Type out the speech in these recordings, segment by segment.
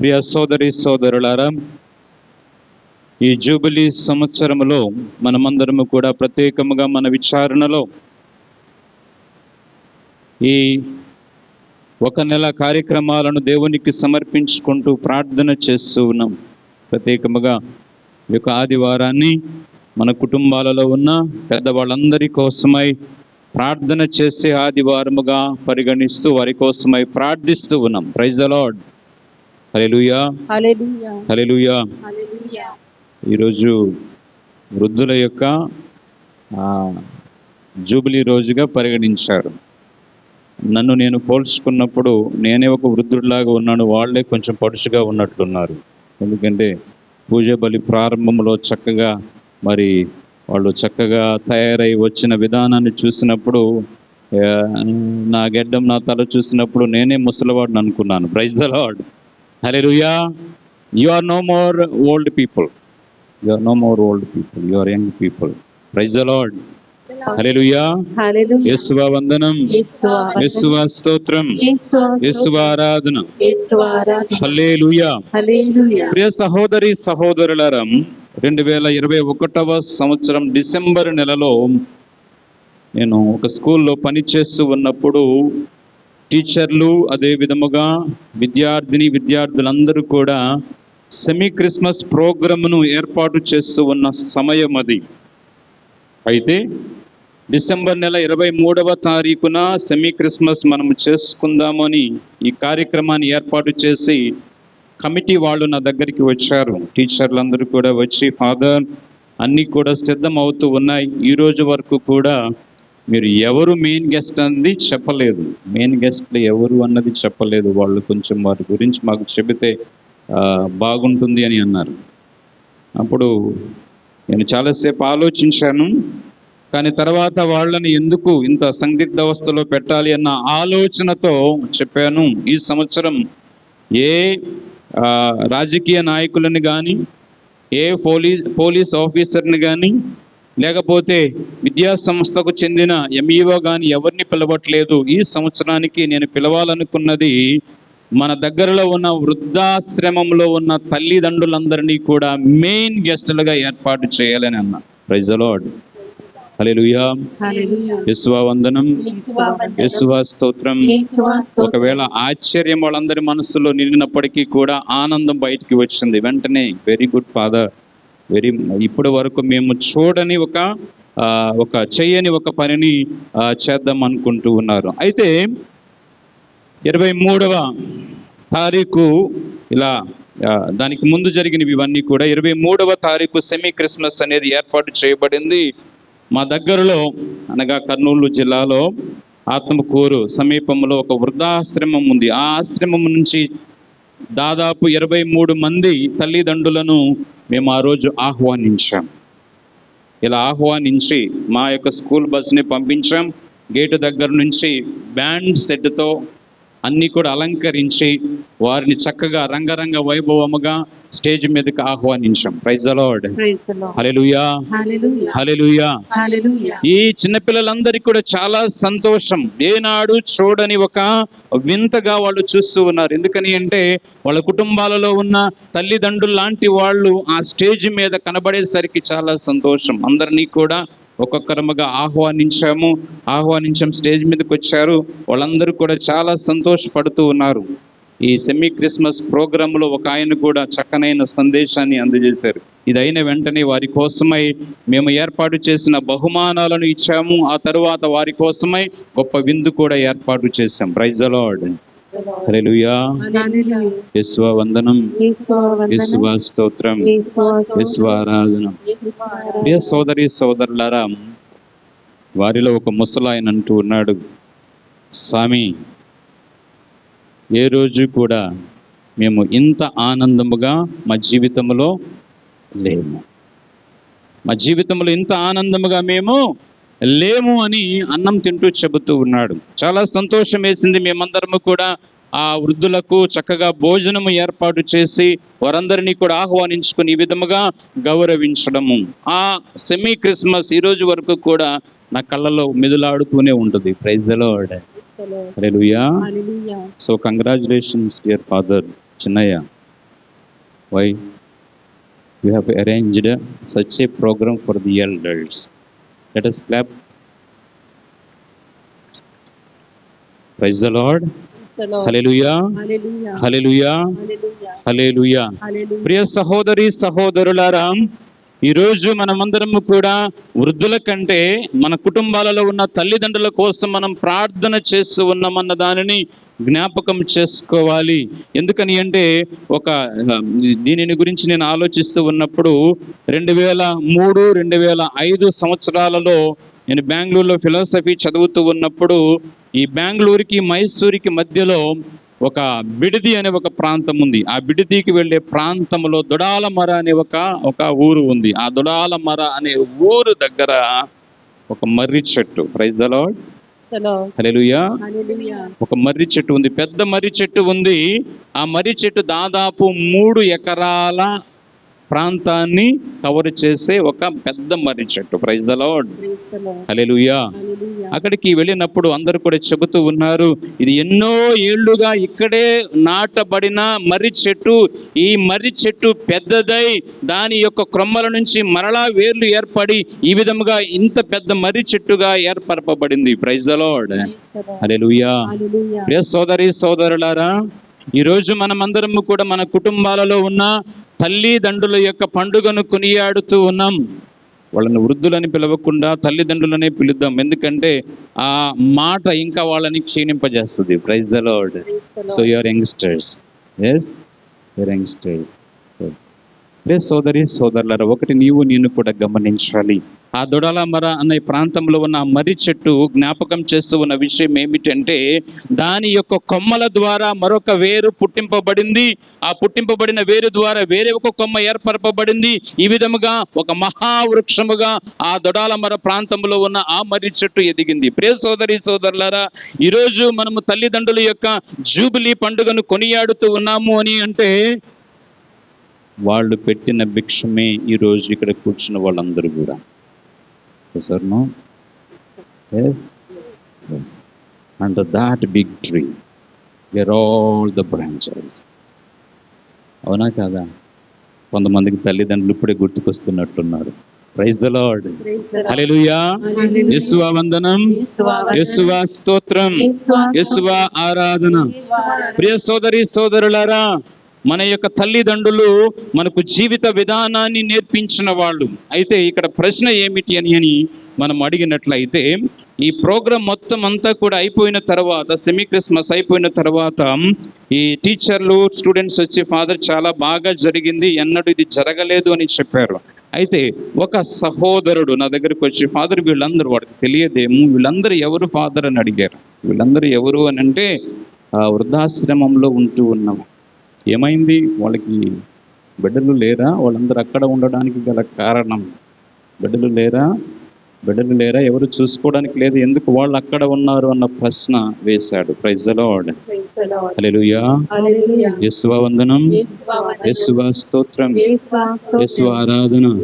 ప్రియ సోదరి సోదరులారా ఈ జూబిలీ సంవత్సరములో మనమందరము కూడా ప్రత్యేకముగా మన విచారణలో ఈ ఒక నెల కార్యక్రమాలను దేవునికి సమర్పించుకుంటూ ప్రార్థన చేస్తూ ఉన్నాం. ప్రత్యేకముగా ఈ యొక్క ఆదివారాన్ని మన కుటుంబాలలో ఉన్న పెద్దవాళ్ళందరి కోసమై ప్రార్థన చేసే ఆదివారముగా పరిగణిస్తూ వారి కోసమై ప్రార్థిస్తూ ఉన్నాం. ప్రైజ్ అలాడ్ హల్లెలూయా. ఈరోజు వృద్ధుల యొక్క జూబిలీ రోజుగా పరిగణించారు. నన్ను నేను పోల్చుకున్నప్పుడు నేనే ఒక వృద్ధుడిలాగా ఉన్నాను వాళ్ళే కొంచెం పడుచుగా ఉన్నట్లున్నారు ఎందుకంటే పూజ బలి ప్రారంభంలో చక్కగా మరి వాళ్ళు చక్కగా తయారై వచ్చిన విధానాన్ని చూసినప్పుడు నా గెడ్డం నా తల చూసినప్పుడు నేనే ముసలివాడిని అనుకున్నాను. ప్రైజ్ అలాడ్ hallelujah you are no more old people you are no more old people you are young people praise hallelujah యేసువా వందనం యేసువా స్తోత్రం యేసువా ఆరాధన హల్లెలూయా ప్రియ సహోదరి సహోదరులారా రెండు వేల ఇరవై ఒకటవ సంవత్సరం డిసెంబర్ నెలలో నేను ఒక స్కూల్లో పనిచేస్తూ ఉన్నప్పుడు టీచర్లు అదే విధముగా విద్యార్థిని విద్యార్థులందరూ కూడా సెమీ క్రిస్మస్ ప్రోగ్రామ్ను ఏర్పాటు చేస్తూ ఉన్న సమయం అది. అయితే డిసెంబర్ నెల ఇరవై మూడవ తారీఖున సెమీ క్రిస్మస్ మనం చేసుకుందామని ఈ కార్యక్రమాన్ని ఏర్పాటు చేసి కమిటీ వాళ్ళు నా దగ్గరికి వచ్చారు. టీచర్లందరూ కూడా వచ్చి ఫాదర్ అన్నీ కూడా సిద్ధం అవుతూ ఉన్నాయి. ఈ రోజు వరకు కూడా మీరు ఎవరు మెయిన్ గెస్ట్ అన్నది చెప్పలేదు. మెయిన్ గెస్ట్లు ఎవరు అన్నది చెప్పలేదు. వాళ్ళు కొంచెం వారి గురించి మాకు చెబితే బాగుంటుంది అని అన్నారు. అప్పుడు నేను చాలాసేపు ఆలోచించాను. కానీ తర్వాత వాళ్ళని ఎందుకు ఇంత సందిగ్ధ అవస్థలో పెట్టాలి అన్న ఆలోచనతో చెప్పాను. ఈ సంవత్సరం ఏ రాజకీయ నాయకులను కానీ ఏ పోలీస్ పోలీస్ ఆఫీసర్ని కానీ లేకపోతే విద్యా సంస్థకు చెందిన ఎంఈఓ కానీ ఎవరిని పిలవట్లేదు. ఈ సంవత్సరానికి నేను పిలవాలనుకున్నది మన దగ్గరలో ఉన్న వృద్ధాశ్రమంలో ఉన్న తల్లిదండ్రులందరినీ కూడా మెయిన్ గెస్టులుగా ఏర్పాటు చేయాలని అన్న. ప్రైజ్ అలాడ్ వందనం. స్తోత్రం. ఒకవేళ ఆశ్చర్యం వాళ్ళందరి మనసులో నిండినప్పటికీ కూడా ఆనందం బయటికి వచ్చింది. వెంటనే వెరీ గుడ్ ఫాదర్ వెరీ ఇప్పటి వరకు మేము చూడని ఒక ఒక చేయని ఒక పనిని చేద్దాం అనుకుంటూ ఉన్నారు. అయితే ఇరవై మూడవ తారీఖు ఇలా దానికి ముందు జరిగినవి ఇవన్నీ కూడా ఇరవై మూడవ తారీఖు సెమీ క్రిస్మస్ అనేది ఏర్పాటు చేయబడింది. మా దగ్గరలో అనగా కర్నూలు జిల్లాలో ఆత్మకూరు సమీపంలో ఒక వృద్ధాశ్రమం ఉంది. ఆ ఆశ్రమం నుంచి దాదాపు ఇరవై మూడు మంది తల్లిదండ్రులను మేము ఆ రోజు ఆహ్వానించాం. ఇలా ఆహ్వానించి మా యొక్క స్కూల్ బస్ని పంపించాం. గేటు దగ్గర నుంచి బ్యాండ్ సెట్తో అన్నీ కూడా అలంకరించి వారిని చక్కగా రంగరంగ వైభవముగా స్టేజ్ మీదకి ఆహ్వానించాం. ప్రైజ్ అలాడ్ హల్లెలూయా ఈ చిన్నపిల్లలందరికీ కూడా చాలా సంతోషం. ఏనాడు చూడని ఒక వింతగా వాళ్ళు చూస్తూ ఉన్నారు. ఎందుకని అంటే వాళ్ళ కుటుంబాలలో ఉన్న తల్లిదండ్రులు లాంటి వాళ్ళు ఆ స్టేజ్ మీద కనబడేసరికి చాలా సంతోషం. అందరినీ కూడా ఒక్కొక్కరముగా ఆహ్వానించాము ఆహ్వానించాం స్టేజ్ మీదకి వచ్చారు. వాళ్ళందరూ కూడా చాలా సంతోషపడుతూ ఉన్నారు. ఈ సెమీ క్రిస్మస్ ప్రోగ్రాంలో ఒక ఆయన కూడా చక్కనైన సందేశాన్ని అందజేశారు. ఇది అయిన వెంటనే వారి కోసమై మేము ఏర్పాటు చేసిన బహుమానాలను ఇచ్చాము. ఆ తరువాత వారి కోసమై గొప్ప విందు కూడా ఏర్పాటు చేశాం. ప్రైజ్ అలాడ్ వందనం. స్తోత్రం. ఆరాధన. ప్రియ సోదరి సోదరులారా వారిలో ఒక ముసలాయన అంటూ ఉన్నాడు. స్వామి ఏ రోజు కూడా మేము ఇంత ఆనందముగా మా జీవితంలో లేము. మా జీవితంలో ఇంత ఆనందముగా మేము లేము అని అన్నం తింటూ చెబుతూ ఉన్నాడు. చాలా సంతోషం వేసింది మేమందరము కూడా ఆ వృద్ధులకు చక్కగా భోజనము ఏర్పాటు చేసి వారందరినీ కూడా ఆహ్వానించుకుని ఈ విధముగా గౌరవించడము. ఆ సెమీ క్రిస్మస్ ఈ రోజు వరకు కూడా నా కళ్ళలో మెదులాడుతూనే ఉంటుంది. Praise. Hallelujah Hallelujah. So congratulations dear father Chinnayya why you have arranged such a programme for the elders let us clap. Hallelujah Hallelujah. Hallelujah Hallelujah. Hallelujah Hallelujah. ప్రియ సహోదరి సహోదరులారా ఈరోజు మనమందరము కూడా వృద్ధుల కంటే మన కుటుంబాలలో ఉన్న తల్లిదండ్రుల కోసం మనం ప్రార్థన చేస్తూ ఉన్నామన్న దానిని జ్ఞాపకం చేసుకోవాలి. ఎందుకని అంటే ఒక దీనిని గురించి నేను ఆలోచిస్తూ ఉన్నప్పుడు రెండు వేల మూడు రెండు వేల ఐదు సంవత్సరాలలో నేను బెంగళూరులో ఫిలాసఫీ చదువుతూ ఉన్నప్పుడు ఈ బెంగళూరుకి మైసూరుకి మధ్యలో ఒక బిడిది అనే ఒక ప్రాంతం ఉంది. ఆ బిడిదికి వెళ్ళే ప్రాంతంలో దొడాలమర అనే ఒక ఒక ఊరు ఉంది. ఆ దొడాలమర అనే ఊరు దగ్గర ఒక మర్రి చెట్టు. ప్రైజ్ అలాడ్ Hallelujah. ఒక మర్రి చెట్టు ఉంది. పెద్ద మర్రి చెట్టు ఉంది. ఆ మర్రి చెట్టు దాదాపు మూడు ఎకరాల ప్రాంతాన్ని కవర్ చేసే ఒక పెద్ద మర్రి చెట్టు. Praise the. Hallelujah Hallelujah. అక్కడికి వెళ్ళినప్పుడు అందరూ కూడా చెబుతూ ఉన్నారు ఇది ఎన్నో ఏళ్ళుగా ఇక్కడే నాటబడిన మర్రి చెట్టు. ఈ మర్రి చెట్టు పెద్దదై దాని యొక్క క్రొమ్మల నుంచి మరలా వేర్లు ఏర్పడి ఈ విధముగా ఇంత పెద్ద మర్రి చెట్టుగా ఏర్పరపబడింది. Praise the Hallelujah. ప్రియ సోదరి సోదరులారా ఈరోజు మనమందరము కూడా మన కుటుంబాలలో ఉన్న తల్లిదండ్రుల యొక్క పండుగను కొనియాడుతూ ఉన్నాం. వాళ్ళని వృద్ధులని పిలవకుండా తల్లిదండ్రులనే పిలుద్దాం. ఎందుకంటే ఆ మాట ఇంకా వాళ్ళని క్షీణింపజేస్తుంది. Praise the Lord so. Your youngsters yes your youngsters రే సోదరి సోదరులరా ఒకటి నీవు నేను కూడా గమనించాలి. ఆ దొడలమర అనే ప్రాంతంలో ఉన్న మర్రి చెట్టు జ్ఞాపకం చేస్తూ ఉన్న విషయం ఏమిటంటే దాని యొక్క కొమ్మల ద్వారా మరొక వేరు పుట్టింపబడింది. ఆ పుట్టింపబడిన వేరు ద్వారా వేరే ఒక కొమ్మ ఏర్పరపబడింది. ఈ విధముగా ఒక మహావృక్షముగా ఆ దొడాలమర ప్రాంతంలో ఉన్న ఆ మర్రి చెట్టు ఎదిగింది. ప్రియ సోదరి సోదరులారా ఈరోజు మనము తల్లిదండ్రుల యొక్క జూబిలీ పండుగను కొనియాడుతూ ఉన్నాము అని అంటే వాళ్ళు పెట్టిన భిక్షమే ఈరోజు ఇక్కడ కూర్చున్న వాళ్ళందరూ కూడా. Sir no yes yes and that big tree where all the branches అవునా కాదా? కొంతమందికి తల్లిదండ్రులు ఇప్పుడే గుర్తుకొస్తున్నట్టున్నారు. Praise the Lord. హల్లెలూయా. యేసువా వందనం. యేసువా స్తోత్రం. యేసువా ఆరాధన. ప్రియ సోదరి సోదరులారా మన యొక్క తల్లిదండ్రులు మనకు జీవిత విధానాన్ని నేర్పించిన వాళ్ళు. అయితే ఇక్కడ ప్రశ్న ఏమిటి అని అని మనం అడిగినట్లయితే ఈ ప్రోగ్రాం మొత్తం అంతా కూడా అయిపోయిన తర్వాత సెమీ క్రిస్మస్ అయిపోయిన తర్వాత ఈ టీచర్లు స్టూడెంట్స్ వచ్చి ఫాదర్ చాలా బాగా జరిగింది ఎన్నడూ ఇది జరగలేదు అని చెప్పారు. అయితే ఒక సహోదరుడు నా దగ్గరికి వచ్చి ఫాదర్ వీళ్ళందరూ వాడికి తెలియదేమో వీళ్ళందరూ ఎవరు ఫాదర్ అని అడిగారు. వీళ్ళందరూ ఎవరు అని అంటే వృద్ధాశ్రమంలో ఉంటూ ఉన్నాము ఏమైంది? వాళ్ళకి బిడ్డలు లేరా? వాళ్ళందరూ అక్కడ ఉండడానికి గల కారణం. బిడ్డలు లేరా? బిడ్డలు లేరా? ఎవరు చూసుకోవడానికి లేదు. ఎందుకు వాళ్ళు అక్కడ ఉన్నారు అన్న ప్రశ్న వేశాడు. Praise Lord. యేసువా వందనం. యేసువా స్తోత్రం. యేసువా ఆరాధన.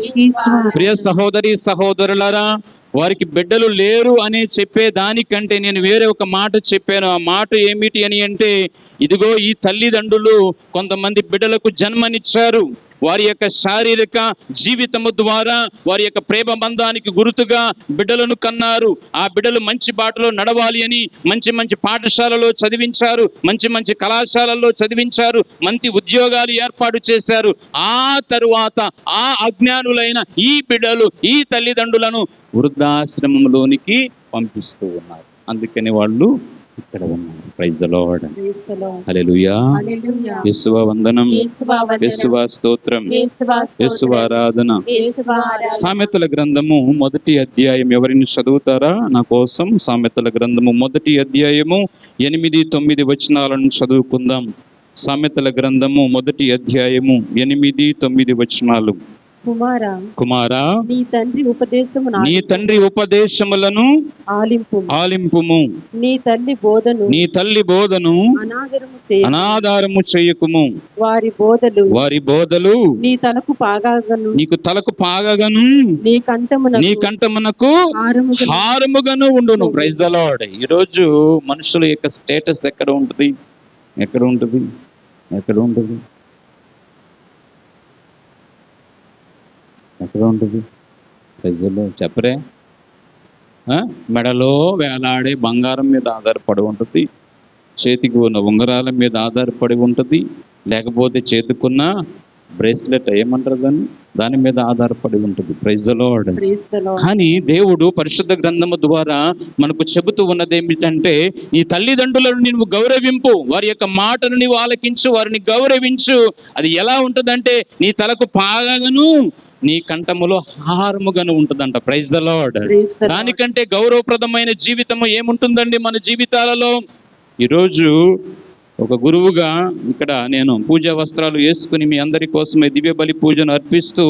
ప్రియ సహోదరి సహోదరులారా వారికి బిడ్డలు లేరు అని చెప్పే దానికంటే నేను వేరే ఒక మాట చెప్పాను. ఆ మాట ఏమిటి అని అంటే ఇదిగో ఈ తల్లిదండ్రులు కొంతమంది బిడ్డలకు జన్మనిచ్చారు. వారి యొక్క శారీరక జీవితము ద్వారా వారి యొక్క ప్రేమ బంధానికి గుర్తుగా బిడ్డలను కన్నారు. ఆ బిడ్డలు మంచి బాటలో నడవాలి అని మంచి మంచి పాఠశాలలో చదివించారు మంచి మంచి కళాశాలల్లో చదివించారు మంచి ఉద్యోగాలు ఏర్పాటు చేశారు. ఆ తరువాత ఆ అజ్ఞానులైన ఈ బిడ్డలు ఈ తల్లిదండ్రులను వృద్ధాశ్రమంలోనికి పంపిస్తూ ఉన్నారు. అందుకని వాళ్ళు ఇక్కడ ఉన్నారు ప్రైజ్. యేసువ వందనం. యేసువా స్తోత్రం. యేసువా ఆరాధన. సామెతల గ్రంథము మొదటి అధ్యాయం. ఎవరిని చదువుతారా? నా కోసం సామెతల గ్రంథము మొదటి అధ్యాయము ఎనిమిది తొమ్మిది వచనాలను చదువుకుందాం. సామెతల గ్రంథము మొదటి అధ్యాయము ఎనిమిది తొమ్మిది వచనాలు. కుమారా కుమారా నీ తండ్రి ఉపదేశము నీ తండ్రి ఉపదేశములను ఆలింపు. ఆలింపుము. నీ తల్లి బోధను నీ తల్లి బోధను అనాదరము చేయ అనాధారము చెయ్యకుము వారి బోధలు వారి బోధలు నీ తలకు పాగాగను. నీకు తలకు పాగగను. నీ కంఠమున నీ కంఠమునకు హారముగను. ఉండును. ప్రైజ్ ద లార్డ్ ఈరోజు మనుషుల యొక్క స్టేటస్ ఎక్కడ ఉంటుంది? ఎక్కడ ఉంటుంది? ఎక్కడ ఉంటుంది? జాగ్రత్తగా ఉంటుంది? ప్రజలు చెప్పరే. ఆ? మెడలో వేలాడే బంగారం మీద ఆధారపడి ఉంటుంది. చేతికి ఉన్న ఉంగరాల మీద ఆధారపడి ఉంటుంది. లేకపోతే చేతికున్న బ్రేస్లెట్ ఏమంటారు దాన్ని? దాని మీద ఆధారపడి ఉంటుంది. Praise Lord Praise the Lord. కానీ దేవుడు పరిశుద్ధ గ్రంథము ద్వారా మనకు చెబుతూ ఉన్నది ఏమిటంటే ఈ తల్లిదండ్రులను నీవు గౌరవింపు. వారి యొక్క మాటను నీవు ఆలకించు. వారిని గౌరవించు. అది ఎలా ఉంటుందంటే నీ తలకు పాగను నీ కంఠములో హారముగాను ఉంటుందంట. Praise the. దానికంటే గౌరవప్రదమైన జీవితము ఏముంటుందండి మన జీవితాలలో? ఈరోజు ఒక గురువుగా ఇక్కడ నేను పూజా వస్త్రాలు వేసుకుని మీ అందరి కోసమే దివ్య బలి పూజను అర్పిస్తూ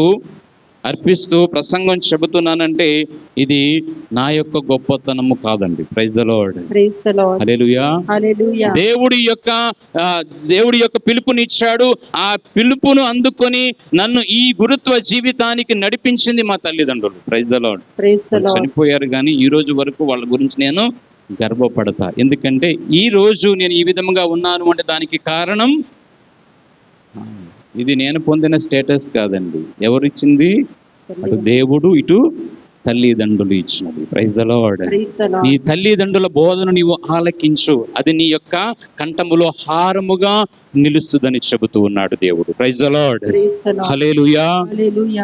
అర్పిస్తూ ప్రసంగం చెబుతున్నానంటే ఇది నా యొక్క గొప్పతనము కాదండి. ప్రైజ్. దేవుడి యొక్క దేవుడి యొక్క పిలుపునిచ్చాడు. ఆ పిలుపును అందుకొని నన్ను ఈ గురుత్వ జీవితానికి నడిపించింది మా తల్లిదండ్రులు. ప్రైజ్. చనిపోయారు కానీ ఈ రోజు వరకు వాళ్ళ గురించి నేను గర్వపడతా. ఎందుకంటే ఈ రోజు నేను ఈ విధంగా ఉన్నాను అంటే దానికి కారణం ఇది నేను పొందిన స్టేటస్ కాదండి. ఎవరిచ్చింది? అటు దేవుడు ఇటు తల్లిదండ్రులు ఇచ్చినది. ప్రైజ్ the నీ. తల్లిదండ్రుల బోధను నీవు ఆలకించు. అది నీ యొక్క కంఠములో హారముగా నిలుస్తుందని చెబుతూ ఉన్నాడు దేవుడు. ప్రైజ్.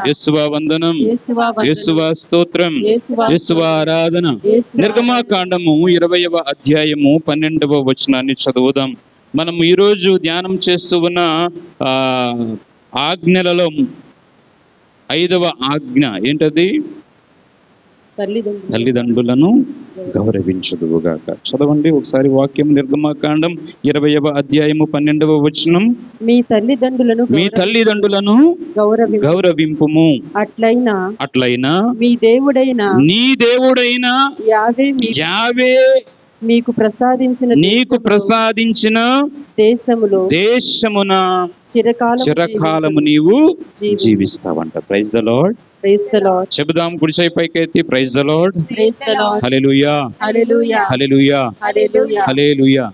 యేసువ వందనం. యేసువా స్తోత్రం. యేసువా ఆరాధన. నిర్గమాకాండము ఇరవయవ అధ్యాయము పన్నెండవ వచనాన్ని చదువుదాం. మనం ఈరోజు ధ్యానం చేస్తూ ఉన్న ఆజ్ఞలలో ఐదవ ఆజ్ఞ ఏంటది? తల్లిదండ్రులు తల్లిదండ్రులను గౌరవించదువుగాక. చదవండి ఒకసారి వాక్యం నిర్గమాకాండం ఇరవయవ అధ్యాయము పన్నెండవ వచనం. మీ తల్లిదండ్రులను మీ తల్లిదండ్రులను గౌరవి గౌరవింపుము. అట్లయినా అట్లయినా మీ దేవుడైన నీ దేవుడైన యావే యావే మీకు ప్రసాదించిన నీకు ప్రసాదించిన దేశములో దేశమున చిరకాలం చిరకాలము నీవు జీవి- జీవిస్తావంట. ప్రైజ్ ద లార్డ్ చెబుదాం కుడిచై పైకెత్తి praise the lord. Hallelujah Hallelujah. Hallelujah Hallelujah. హల్లెలూయా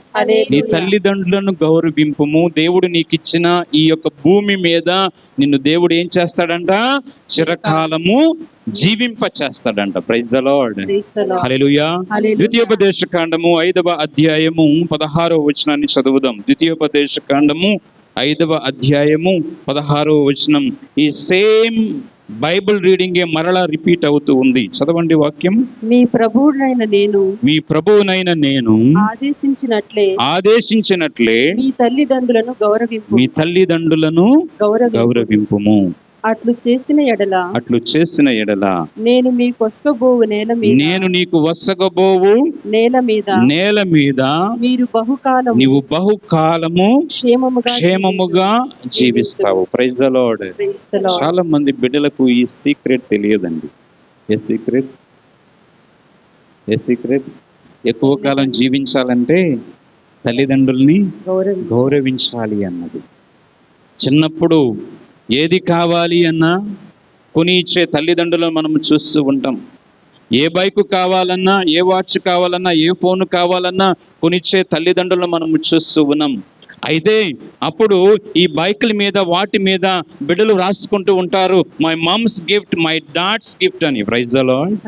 నీ. తల్లిదండ్రులను గౌరవింపుము దేవుడు నీకు ఇచ్చిన ఈ యొక్క భూమి మీద నిన్ను దేవుడు ఏం చేస్తాడంట చిరకాలము జీవింప చేస్తాడంట praise the Lord. Hallelujah Hallelujah. ద్వితీయోపదేశ కాండము ఐదవ అధ్యాయము పదహారో వచనాన్ని చదువుదాం ద్వితీయోపదేశ కాండము ఐదవ అధ్యాయము పదహారో వచనం. ఈ సేమ్ బైబిల్ రీడింగే మరలా రిపీట్ అవుతూ ఉంది. చదవండి వాక్యం. మీ ప్రభువునైన నేను మీ ప్రభువునైన నేను ఆదేశించినట్లే ఆదేశించినట్లే మీ తల్లిదండ్రులను గౌరవింపు మీ తల్లిదండ్రులను గౌరవింపు. గౌరవింపుము. అట్లు చేసిన ఎడల అట్లు చేసిన ఎడల నేను మీ కొసకబోవు నేల మీద. నేను నీకు వసగబోవు నేల మీద. నేల మీద మీరు బహుకాలం నీవు బహుకాలము క్షేమముగా క్షేమముగా జీవిస్తావు. Praise the Lord. చాలా మంది బిడ్డలకు ఈ సీక్రెట్ తెలియదండి. ఏ సీక్రెట్ ఏ సీక్రెట్ ఎక్కువ కాలం జీవించాలంటే తల్లిదండ్రుల్ని గౌరవించు. గౌరవించాలి అన్నది. చిన్నప్పుడు ఏది కావాలి అన్నా కొని ఇచ్చే తల్లిదండ్రులను మనం చూస్తూ ఉంటాం. ఏ బైక్ కావాలన్నా ఏ వాచ్ కావాలన్నా ఏ ఫోన్ కావాలన్నా కొనిచ్చే తల్లిదండ్రులను మనం చూస్తూ ఉన్నాం. అయితే అప్పుడు ఈ బైకుల మీద వాటి మీద బిడ్డలు రాసుకుంటూ ఉంటారు. My mum's gift my dad's gift అని. Praise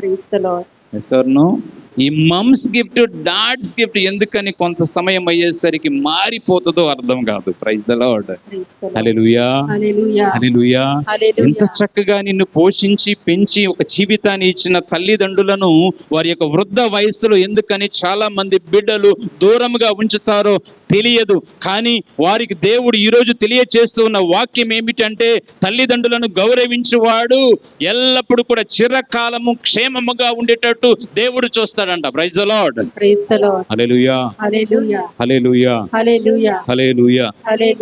Praise the Lord. ఎస్ఆర్ను ఈ మమ్స్ గిఫ్ట్ డాడ్స్ గిఫ్ట్ ఎందుకని కొంత సమయం అయ్యేసరికి మారిపోతుందో అర్థం కాదు. ప్రైజ్. ఎంత చక్కగా నిన్ను పోషించి పెంచి ఒక జీవితాన్ని ఇచ్చిన తల్లిదండ్రులను వారి యొక్క వృద్ధ వయస్సులో ఎందుకని చాలా మంది బిడ్డలు దూరంగా ఉంచుతారో తెలియదు. కానీ వారికి దేవుడు ఈ రోజు తెలియచేస్తూ ఉన్న వాక్యం ఏమిటంటే తల్లిదండ్రులను గౌరవించువాడు ఎల్లప్పుడూ కూడా చిరకాలము క్షేమముగా ఉండేటట్టు దేవుడు చూస్తాడంట ప్రైజ్ లార్డ్. హల్లెలూయా. హల్లెలూయా. హల్లెలూయా.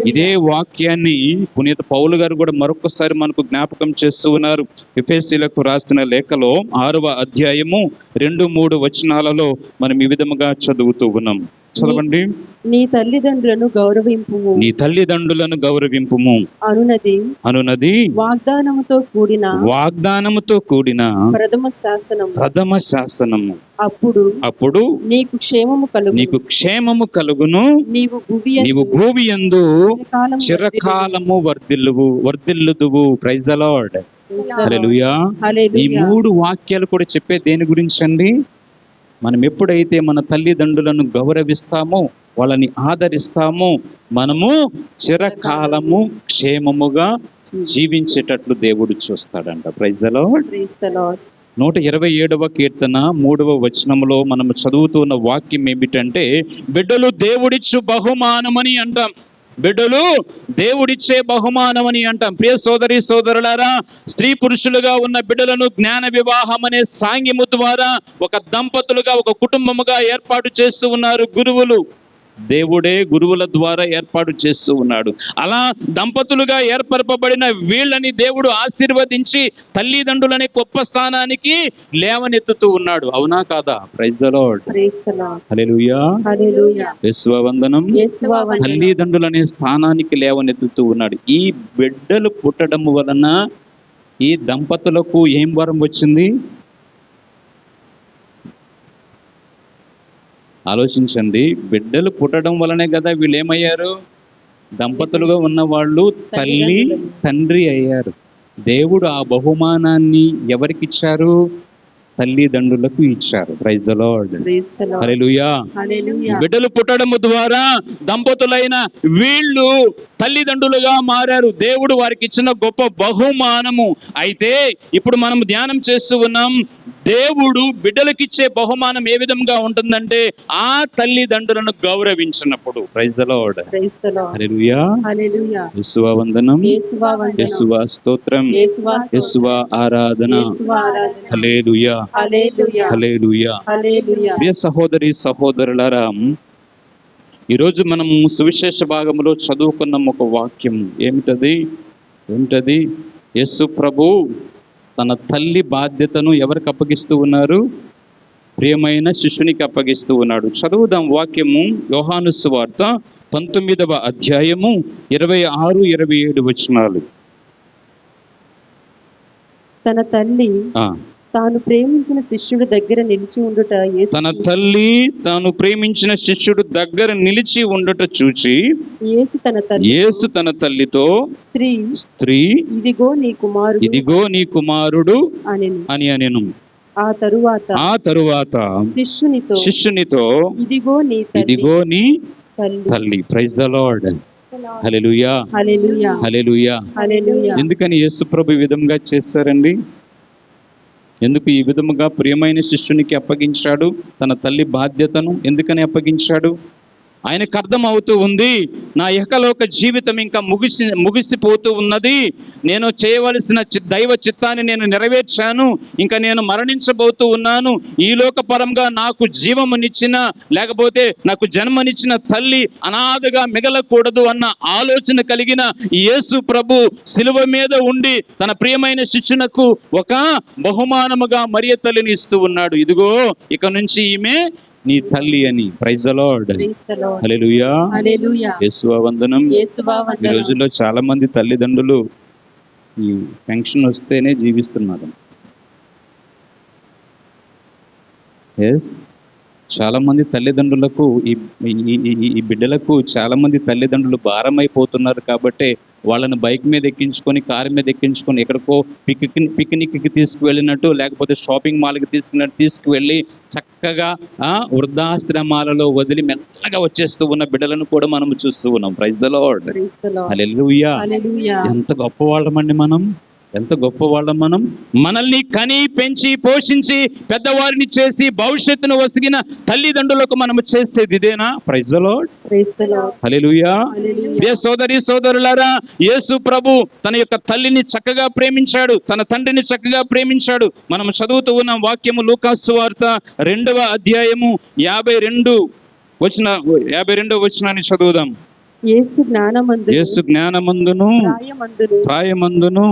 ఇదే వాక్యాన్ని పునీత పౌలు గారు కూడా మరొకసారి మనకు జ్ఞాపకం చేస్తూ ఉన్నారు ఎఫెసీలకు రాసిన లేఖలో ఆరవ అధ్యాయము రెండు మూడు వచనాలలో మనం ఈ విధముగా చదువుతూ ఉన్నాం చదవండి. నీ తల్లిదండ్రులను గౌరవింపుము. నీ తల్లిదండ్రులను గౌరవింపుము. అనునది. అనునది. వాగ్దానముతో కూడిన వాగ్దానముతో కూడిన ప్రథమ శాసనం ప్రథమ శాసనము. అప్పుడు అప్పుడు నీకు క్షేమము కలుగు నీకు క్షేమము కలుగును. నీవు భువి నీవు భూమి యందు చిరకాలము వర్ధిల్లువు వర్ధిల్లుదువు. ప్రైజ్ హల్లెలూయా ఈ మూడు వాక్యాలు కూడా చెప్పే దేని గురించి అండి? మనం ఎప్పుడైతే మన తల్లిదండ్రులను గౌరవిస్తామో వాళ్ళని ఆదరిస్తామో మనము చిరకాలము క్షేమముగా జీవించేటట్లు దేవుడు చూస్తాడంట. ప్రైజలో. నూట ఇరవై ఏడవ కీర్తన మూడవ వచనంలో మనం చదువుతున్న వాక్యం ఏమిటంటే బిడ్డలు దేవుడిచ్చు బహుమానమని అంటాం. బిడ్డలు దేవుడిచ్చే బహుమానమని అంటాం. ప్రియ సోదరి సోదరులారా స్త్రీ పురుషులుగా ఉన్న బిడ్డలను జ్ఞాన వివాహం అనే సాంగ్యము ద్వారా ఒక దంపతులుగా ఒక కుటుంబముగా ఏర్పాటు చేస్తూ ఉన్నారు గురువులు. దేవుడే గురువుల ద్వారా ఏర్పాటు చేస్తూ ఉన్నాడు. అలా దంపతులుగా ఏర్పరపబడిన వీళ్ళని దేవుడు ఆశీర్వదించి తల్లిదండ్రులని గొప్ప స్థానానికి లేవనెత్తుతూ ఉన్నాడు. అవునా కాదా? Praise the Lord. తల్లిదండ్రులనే స్థానానికి లేవనెత్తుతూ ఉన్నాడు. ఈ బిడ్డలు పుట్టడం వలన ఈ దంపతులకు ఏం వరం వచ్చింది? ఆలోచించండి. బిడ్డలు పుట్టడం వలనే కదా వీళ్ళు ఏమయ్యారు దంపతులుగా ఉన్న వాళ్ళు తల్లి తండ్రి అయ్యారు. దేవుడు ఆ బహుమానాన్ని ఎవరికి ఇచ్చారు. తల్లిదండ్రులకు ఇచ్చారు ప్రైజ్ బిడ్డలు పుట్టడము ద్వారా దంపతులైన వీళ్ళు తల్లిదండ్రులుగా మారారు. దేవుడు వారికి ఇచ్చిన గొప్ప బహుమానము. అయితే ఇప్పుడు మనం ధ్యానం చేస్తూ ఉన్నాం. దేవుడు బిడ్డలకిచ్చే బహుమానం ఏ విధంగా ఉంటుందంటే ఆ తల్లిదండ్రులను గౌరవించినప్పుడు. యేసువా వందనం. స్తోత్రం. యేసువా ఆరాధన. సహోదరి సహోదరులారా ఈరోజు మనము సువిశేష భాగంలో చదువుకున్నాం ఒక వాక్యం. ఏమిటది? ఏమిటది? యేసు ప్రభు తన తల్లి బాధ్యతను ఎవరికి అప్పగిస్తూ ఉన్నారు? ప్రియమైన శిష్యునికి అప్పగిస్తూ ఉన్నాడు. చదువుదాం వాక్యము యోహాను సువార్త పంతొమ్మిదవ అధ్యాయము ఇరవై ఆరు ఇరవై ఏడు వచనాలు. తన తల్లి తాను ప్రేమించిన శిష్యుడి దగ్గర నిలిచి ఉండుట తన తల్లి తాను ప్రేమించిన శిష్యుడు దగ్గర నిలిచి ఉండట చూచి యేసు తన తల్లి. యేసు తన తల్లితో స్త్రీ స్త్రీ ఇదిగో నీ కుమారుడు ఇదిగో నీ కుమారుడు అని అని అనెను. ఆ తరువాత ఆ తరువాత శిష్యునితో శిష్యునితో ఇదిగో నీ ఇదిగో నీ తల్లి. Praise the Lord hallelujah hallelujah ఎందుకని యేసు ప్రభు విధంగా చేశారండి ఎందుకు ఈ విధముగా ప్రియమైన శిష్యునికి అప్పగించాడు? తన తల్లి బాధ్యతను ఎందుకని అప్పగించాడు? ఆయనకు అర్థమవుతూ ఉంది నా ఇహకలోక జీవితం ఇంకా ముగిసి ముగిసిపోతూ ఉన్నది. నేను చేయవలసిన దైవ చిత్తాన్ని నేను నెరవేర్చాను ఇంకా నేను మరణించబోతూ ఉన్నాను. ఈ లోకపరంగా నాకు జీవమునిచ్చిన లేకపోతే నాకు జన్మనిచ్చిన తల్లి అనాథగా మిగలకూడదు అన్న ఆలోచన కలిగిన యేసు ప్రభు శిలువ మీద ఉండి తన ప్రియమైన శిష్యునకు ఒక బహుమానముగా మరియ తల్లిని ఇస్తూ ఉన్నాడు. ఇదిగో ఇక నుంచి ఈమె నీ తల్లి అని. ప్రైజ్ యేసువా వందనం. ఈ. రోజుల్లో చాలా మంది తల్లిదండ్రులు ఈ పెన్షన్ వస్తేనే జీవిస్తున్నారు. ఎస్ చాలా మంది తల్లిదండ్రులకు ఈ బిడ్డలకు చాలా మంది తల్లిదండ్రులు భారం అయిపోతున్నారు కాబట్టి వాళ్ళని బైక్ మీద ఎక్కించుకొని కారు మీద ఎక్కించుకొని ఎక్కడికో పిక్నిక్ పిక్నిక్కి తీసుకువెళ్ళినట్టు లేకపోతే షాపింగ్ మాల్కి తీసుకున్నట్టు తీసుకువెళ్ళి చక్కగా ఆ వృద్ధాశ్రమాలలో వదిలి మెల్లగా వచ్చేస్తూ ఉన్న బిడ్డలను కూడా మనం చూస్తూ ఉన్నాం. Praise Lord. ఎంత గొప్పవాళ్ళమండి మనం. ఎంత గొప్పవాళ్ళం మనం? మనల్ని కని పెంచి పోషించి పెద్దవారిని చేసి భవిష్యత్తును వసిగిన తల్లిదండ్రులకు మనం చేసేది ఇదేనా. ప్రియ సోదరి సోదరులారా యేసు ప్రభు తన యొక్క తల్లిని చక్కగా ప్రేమించాడు తన తండ్రిని చక్కగా ప్రేమించాడు. మనం చదువుతూ ఉన్న వాక్యము లూకాసు వార్త రెండవ అధ్యాయము యాభై రెండు వచ్చిన యాభై రెండవ వచనాన్ని చదువుదాం. యేసు జ్ఞానమందు యేసు జ్ఞానమందును ప్రాయమందును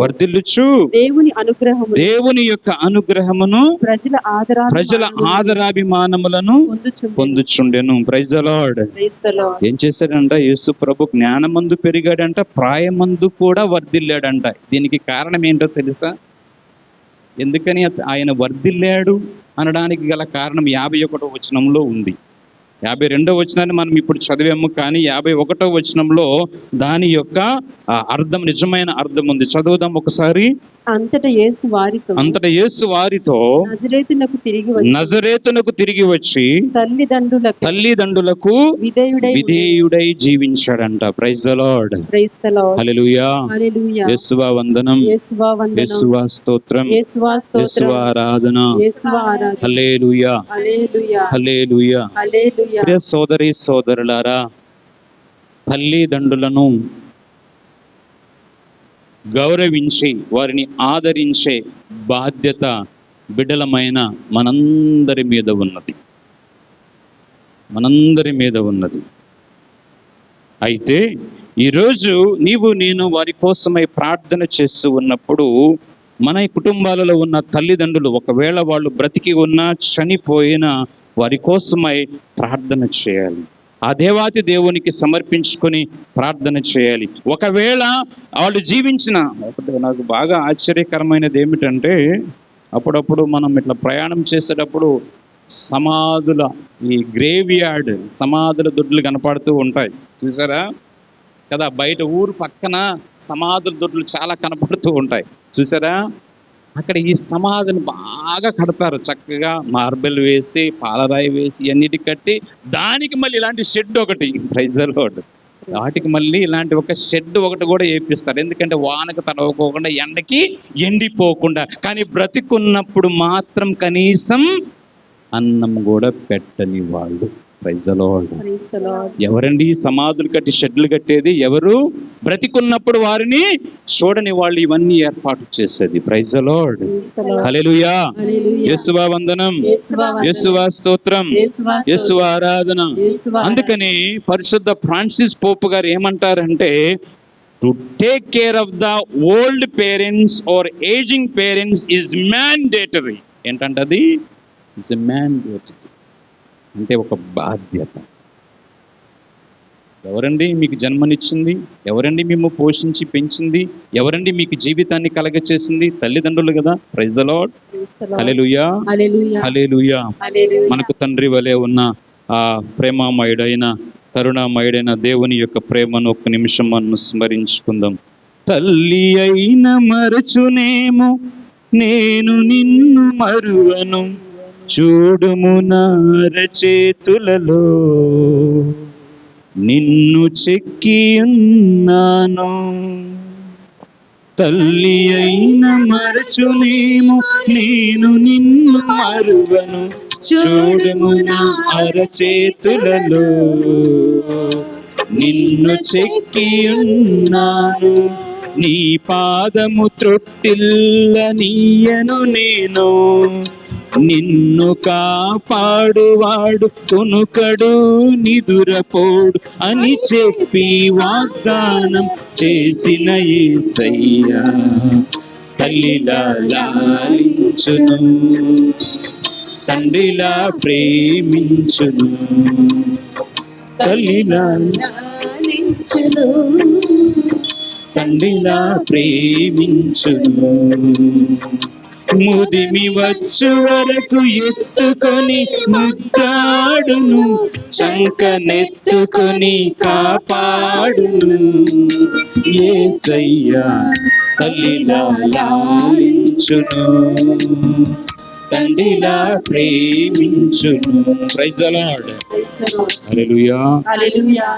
వర్ధిల్లుచు. దేవుని అనుగ్రహము దేవుని యొక్క అనుగ్రహమును ప్రజల ఆదరా ప్రజల ఆదరాభిమానములను పొందుచుండెను. Praise lord. ఏం చేశాడంట? యేసు ప్రభు జ్ఞానమందు పెరిగాడంట ప్రాయమందు కూడా వర్ధిల్లాడంట. దీనికి కారణం ఏంటో తెలుసా? ఎందుకని ఆయన వర్ధిల్లాడు అనడానికి గల కారణం యాభై ఒకటో వచనంలో ఉంది. యాభై రెండో వచనాన్ని మనం ఇప్పుడు చదివాము కానీ యాభై ఒకటో వచనంలో దాని యొక్క అర్థం నిజమైన అర్థం ఉంది. చదువుదాం ఒకసారి. అంతటా యేసు వారితో అంతటా యేసు వారితో నజరేతునకు తిరిగి వచ్చి నజరేతునకు తిరిగి వచ్చి తల్లిదండ్రులకు తల్లిదండ్రులకు విధేయుడై విధేయుడై జీవించాడంట. ప్రైజ్ ద లార్డ్ క్రైస్తలో హల్లెలూయా హల్లెలూయా యేసువా వందనం. యేసువా వందనం. యేసువా స్తోత్రం. యేసువా ఆరాధన. యేసువా ఆరాధన. హల్లెలూయా హల్లెలూయా హల్లెలూయా హల్లెలూయా ప్రియ సోదరి సోదరులారా తల్లిదండ్రులను గౌరవించి వారిని ఆదరించే బాధ్యత బిడలమైన మనందరి మీద ఉన్నది. మనందరి మీద ఉన్నది. అయితే ఈరోజు నీవు నేను వారి కోసమై ప్రార్థన చేస్తూ ఉన్నప్పుడు మన కుటుంబాలలో ఉన్న తల్లిదండ్రులు ఒకవేళ వాళ్ళు బ్రతికి ఉన్నా చనిపోయినా వారి కోసమై ప్రార్థన చేయాలి. ఆ దేవాతి దేవునికి సమర్పించుకొని ప్రార్థన చేయాలి. ఒకవేళ వాళ్ళు జీవించిన ఒకటి నాకు బాగా ఆశ్చర్యకరమైనది ఏమిటంటే అప్పుడప్పుడు మనం ఇట్లా ప్రయాణం చేసేటప్పుడు సమాధుల ఈ గ్రేవ్ యార్డ్ సమాధుల దొడ్లు కనపడుతూ ఉంటాయి. చూసారా? కదా బయట ఊరు పక్కన సమాధుల దొడ్లు చాలా కనపడుతూ ఉంటాయి. చూసారా? అక్కడ ఈ సమాధిని బాగా కడతారు. చక్కగా మార్బల్ వేసి పాలరాయి వేసి ఇవన్నిటి కట్టి దానికి మళ్ళీ ఇలాంటి షెడ్ ఒకటి ప్రైజర్ రోడ్ వాటికి మళ్ళీ ఇలాంటి ఒక షెడ్ ఒకటి కూడా వేపిస్తారు. ఎందుకంటే వానకు తడవకోకుండా ఎండకి ఎండిపోకుండా. కానీ బ్రతికున్నప్పుడు మాత్రం కనీసం అన్నం కూడా పెట్టని వాళ్ళు. ఎవరండి? సమాధులు కట్టి షెడ్లు కట్టేది ఎవరు? బ్రతికున్నప్పుడు వారిని చూడని వాళ్ళు ఇవన్నీ ఏర్పాటు చేసేది. క్రైస్తలో హల్లెలూయా హల్లెలూయా యేసువా వందనం. యేసువా స్తోత్రం. యేసువా ఆరాధన. అందుకని పరిశుద్ధ ఫ్రాన్సిస్ పోప్ గారు ఏమంటారంటే to take care of the old parents are ageing parents is mandatory ఏంటంటది? Is mandatory అంటే ఒక బాధ్యత. ఎవరండి మీకు జన్మనిచ్చింది? ఎవరండి మేము పోషించి పెంచింది? ఎవరండి మీకు జీవితాన్ని కలగచేసింది? తల్లిదండ్రులు కదా? ప్రైజ్ హల్లెలూయా హల్లెలూయా హల్లెలూయా మనకు తండ్రి వలె ఉన్న ఆ ప్రేమామయుడైన కరుణామయుడైన దేవుని యొక్క ప్రేమను ఒక్క నిమిషం మనం స్మరించుకుందాం. తల్లి అయిన మరచునేమో నేను నిన్ను మరువను. చూడుము చేతులలో. నిన్ను చెక్కియున్నాను. తల్లి అయిన మరచునేము నేను నిన్ను మరువను. చూడము నా అరచేతులలో నిన్ను చెక్కియున్నాను. నీ పాదము త్రొట్టిల్ల నీయను నేను. నిన్ను కాపాడువాడు కొనుకడు నిదురపోడు అని చెప్పి వాగ్దానం చేసిన యేసయ్యా తల్లిలా లాలించును తండ్రిలా ప్రేమించును. తల్లిలా తండ్రిలా ప్రేమించును. ముదిమి వచ్చు వరకు ఎత్తుకొని ముద్దాడును చంకనెత్తుకొని కాపాడును. ఏసయ్యా తల్లిలా లాలించును తండ్రిలా ప్రేమించును. ప్రైజ్ హల్లెలూయా